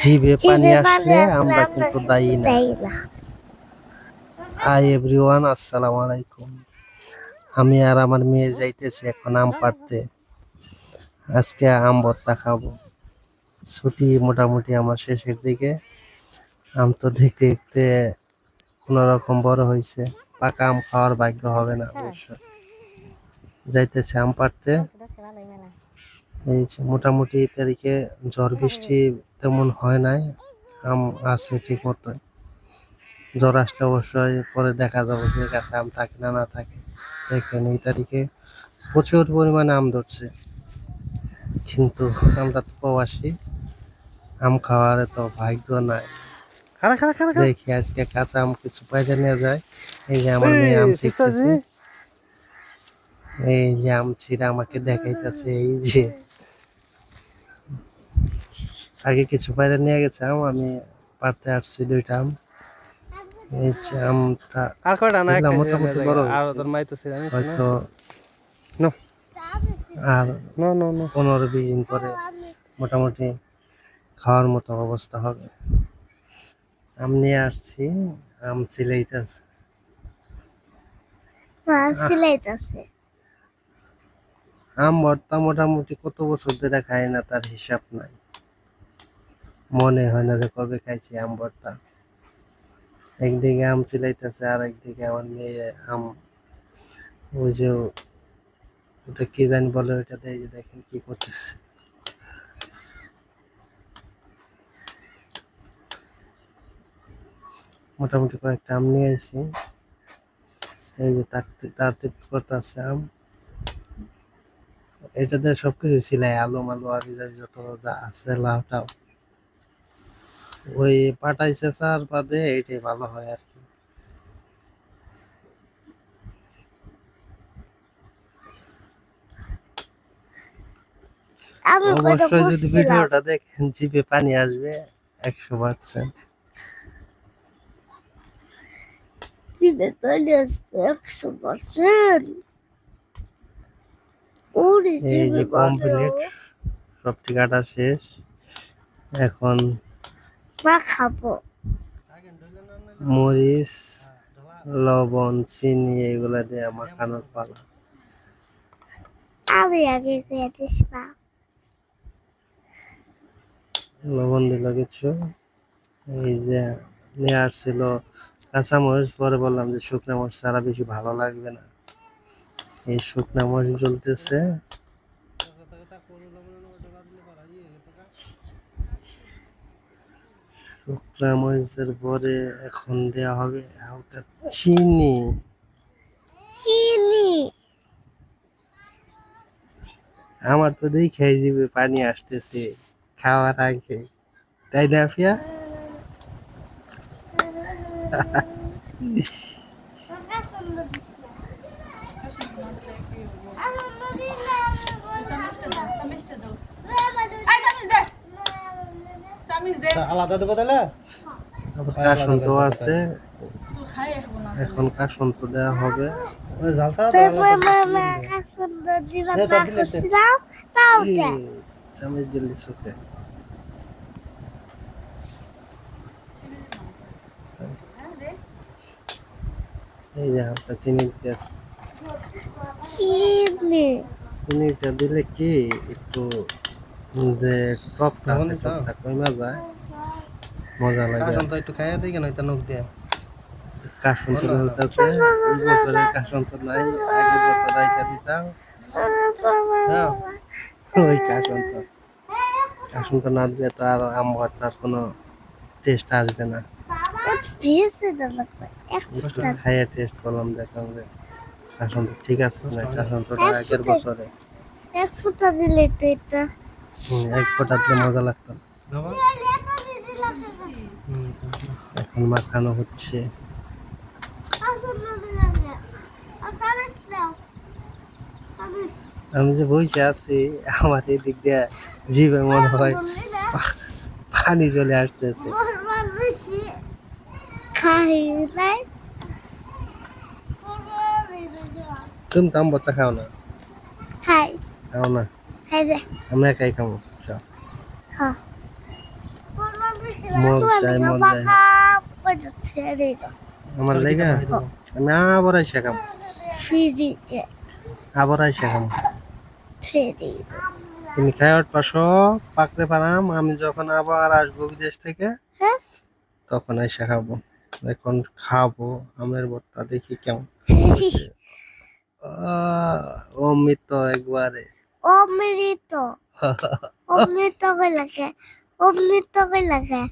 জিভে পানি আসলে আমরা কিন্তু দায়ী না। হাই এভরিওয়ান আসসালামু আলাইকুম। আমি আর আমার মেয়ে যাইতেছি এখন আম পাড়তে। আজকে আম ভর্তা খাব। ছুটি মোটামুটি আমার শেষের দিকে। আম তো দেখতে দেখতে কোনো রকম বড় হয়েছে পাকা আম খাওয়ার ভাগ্য হবে না অবশ্য। যাইতেছে আম পাড়তে। এই মোটামুটি তারিখে ঝড় বৃষ্টি তেমন হয় নাই আম আছে ঠিক মতো জ্বর আসলে অবশ্যই পরে দেখা যাবে যে গাছে আম থাকে না না থাকে। দেখেন এই তারিখে প্রচুর পরিমাণে আম ধরছে। কিন্তু আমরা তো প্রবাসী আম খাওয়ার তো ভাগ্য নাই। দেখি আজকে কাঁচা আম কিছু পাইতে নিয়ে যায়। এই যে আমার মেয়ে আম এই যে আম ছিঁড়ে আমাকে দেখাইতেছে এই যে। আগে কিছু পাইরে নিয়ে গেছে আম আমি পারতে আসছি দুইটা আম। এই আমটা আর কয়টা না? একটা মোটামুটি বড় আর হয়েছে। তোর মাই তো ছিল হয়তো নো। আর নো নো নো। পনেরো বিশ দিন পরে মোটামুটি খাওয়ার মতো অবস্থা হবে। আম নিয়ে আসছি আম সিলাইতেছে সিলাইতেছে আম ভর্তা মোটামুটি কত বছর ধরে খাই না তার হিসাব নাই। মনে হয় না যে কবে খাইছি আম ভর্তা। একদিকে আম চিলাইতেছে আর একদিকে আমার মেয়ে আম। ওই যে ওটা কি জানি বলে ওইটা দিয়ে যে দেখেন কি করতেছে। মোটামুটি কয়েকটা আম নিয়ে আসি। এই যে তার তার করতেছে আম। এটাতে সবকিছু ছিলাই আলু মালু যাবি যত যা আছে লাউটাও ওই পাটাই চেঁচার বাদে এটাই ভালো হয় আর কি। অবশ্যই যদি ভিডিওটা দেখেন জিভে পানি আসবে একশো পার্সেন্ট জিভে পানি আসবে একশো পার্সেন্ট কমপ্লিট সবটি কাটা শেষ। এখন মা খাব। মরিচ লবণ চিনি এগুলা দিয়ে মাখানোর পালা। আমি আগে খেয়ে দিছিলাম। লবণ দিল কিছু। এই যে নিয়ে আসছিল কাঁচা মরিচ পরে বললাম যে শুকনো মরিচ ছাড়া বেশি ভালো লাগবে না। এই শুকনো মরিচ জ্বলতেছে। শুকনো মরিচের পরে এখন দেওয়া হবে হালকা চিনি। চিনি। আমার তো দেখে যাবে পানি আসতেছে খাওয়ার আগে। তাই না ফিয়া আলাদা দেবো তাহলে? কাসন তো আছে। এখন কাসন তো দেওয়া হবে। চামচ চোখে। এই যে হালকা চিনি পেঁয়াজ চিনি। চিনিটা দিলে কি একটু যে টকটা আছে টকটা কমা যায় মজা লাগে। কাশন তো একটু খাইয়ে দিই কেন? এটা নখ দিয়ে। কাশন তো চলতেছে এই বছরে কাশন তো নাই আগের বছর রাইখা দিতাম। ওই কাশন তো। কাশন তো না দিলে তো আর আম ভর্তার কোনো টেস্ট আসবে না। খাইয়ে টেস্ট করলাম দেখলাম যে কাশন তো ঠিক আছে না কাশন তো আগের বছরে। এক ফুটা দিলে তো এটা এক ফোঁটা দিলে মজা লাগতো। এখন মাখানো হচ্ছে। আমি যে বইসে আছি আমার এই দিক দিয়ে জিভে মনে হয় পানি চলে আসতেছে। তুমি তো আম খাও না? খাও না। আমরা একাই খাব আমার লেগা? আমি আবার আইসা খাম। আবার আইসা খাম। তুমি খাওয়ার পাশো পাকতে পারাম আমি যখন আবার আসব বিদেশ থেকে হ্যাঁ? তখন এসে খাব। এখন খাব আমের ভর্তা দেখি কেমন আহ, অমৃত একবারে। অমৃত। অমৃত কে লাগে অমৃত কে লাগে